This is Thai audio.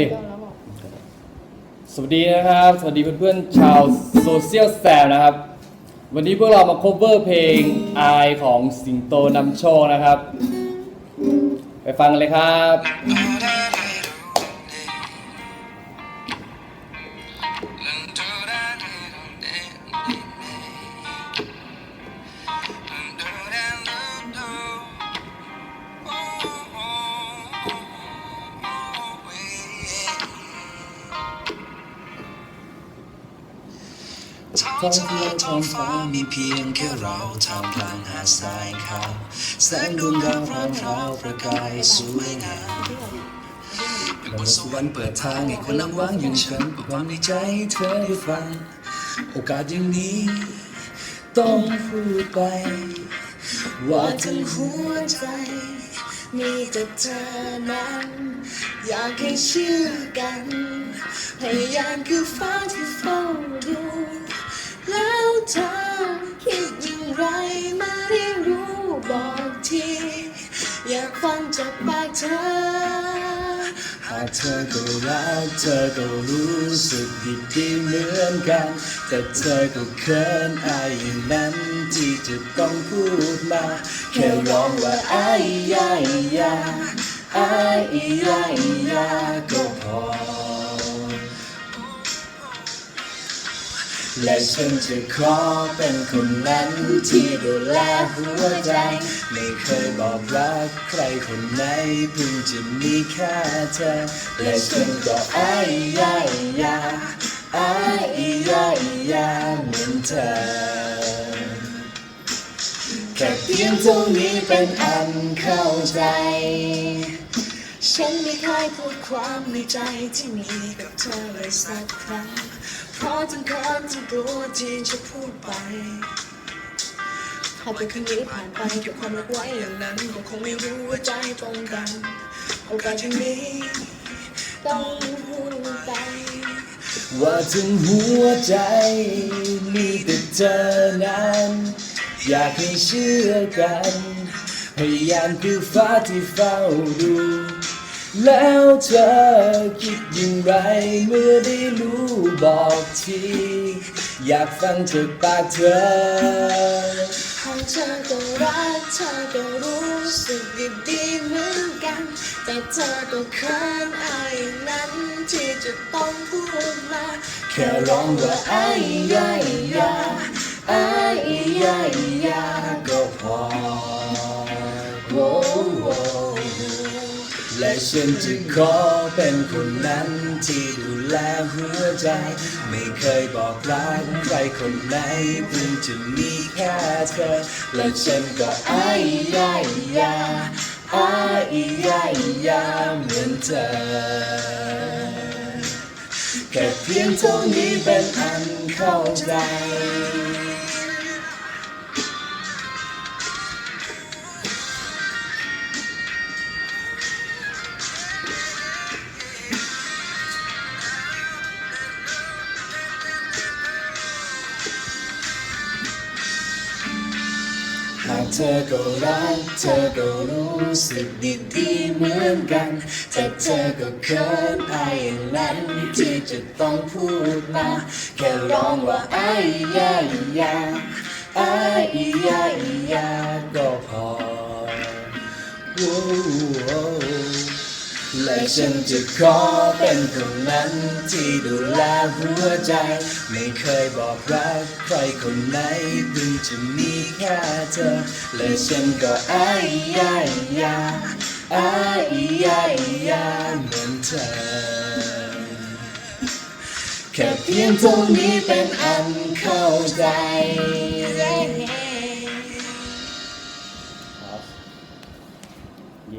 ดีสวัสดีนะครับ สวัสดีเพื่อนๆชาวโซเชียลแซมนะครับ วันนี้พวกเรามา cover เพลงอายของสิงโตนำโชคนะครับ ไปฟังกันเลยครับ ท้องฟ้าท้องฟ้ามีเพียงแค่เราท่ามกลางหาดทรายขาวแสงดวงดาวพราวพราวประกายสวยงามเป็นบทสวรรค์เปิดทางให้คนลำวางอย่างฉันเปิดความในใจเธอได้ฟัง โอกาสอย่างนี้ ต้องพูดไป ว่าทั้งหัวใจ มีแต่เธอนั้น อยากให้เชื่อกันพยายามคือฟ้าที่เฝ้าดู เธอ คิดอย่างไรมาได้รู้บอกที อยากฟังจากปากเธอ หากเธอก็รักเธอก็รู้สึกดีดีเหมือนกัน แต่เธอก็เขินอายอย่างนั้นที่จะต้องพูดมา แค่ร้องว่าอายยายยาอายยายยาก็พอ และฉันจะขอเป็นคนนั้นที่ดูแลหัวใจ ไม่เคยบอกรักใครคนไหนเพิ่งจะมีแค่เธอ และฉันก็อายยายยาอายยายยาเหมือนเธอ แค่เพียงเท่านี้เป็นอันเข้าใจฉันไม่เคยพูดความในใจที่มีกับเธอเลยสักครั้ง เพราะทั้งเขินทั้งกลัวที่จะพูดไปหากเป็นคืนนี้ผ่านไปเก็บความรักไว้อย่างนั้นก็คงไม่รู้ว่าใจตรงกันโอกาสที่นี้ต้องพูดไป ว่าถึงหัวใจมีแต่เธอนั้น อยากให้เชื่อกันพยายามคือฟ้าที่เฝ้าดู แล้วเธอคิดอย่างไรเมื่อได้รู้บอกที อยากฟังจากปากเธอหากเธอก็รักเธอก็รู้สึกดีๆเหมือนกัน แต่เธอก็เขินอายนั้นที่จะต้องพูดมาแค่ร้องว่าไอ้ยายยาไอ้ยายยาก็พอ โอ้ และฉันจะขอเป็นคนนั้นที่ดูแลหัวใจ ไม่เคยบอกรักใครคนไหนเพิ่งจะมีแค่เธอ และฉันก็ไอ้ยายยาไอ้ยายาเหมือนเธอ แค่เพียงเท่านี้เป็นอันเข้าใจ หากเธอก็รักเธอก็รู้สึกดีๆเหมือนกันแต่เธอก็เขินอายอย่างนั้นที่จะต้องพูดมาแค่ร้องว่าไอ้ยายยาไอ้ยายยาก็พอ และฉันจะขอเป็นคนนั้นที่ดูแลหัวใจ ไม่เคยบอกรักใครคนไหนเพิ่งจะมีแค่เธอ และฉันก็อ้ยายยาอ้ยายยาเหมือนเธอ แค่เพียงเท่านี้เป็น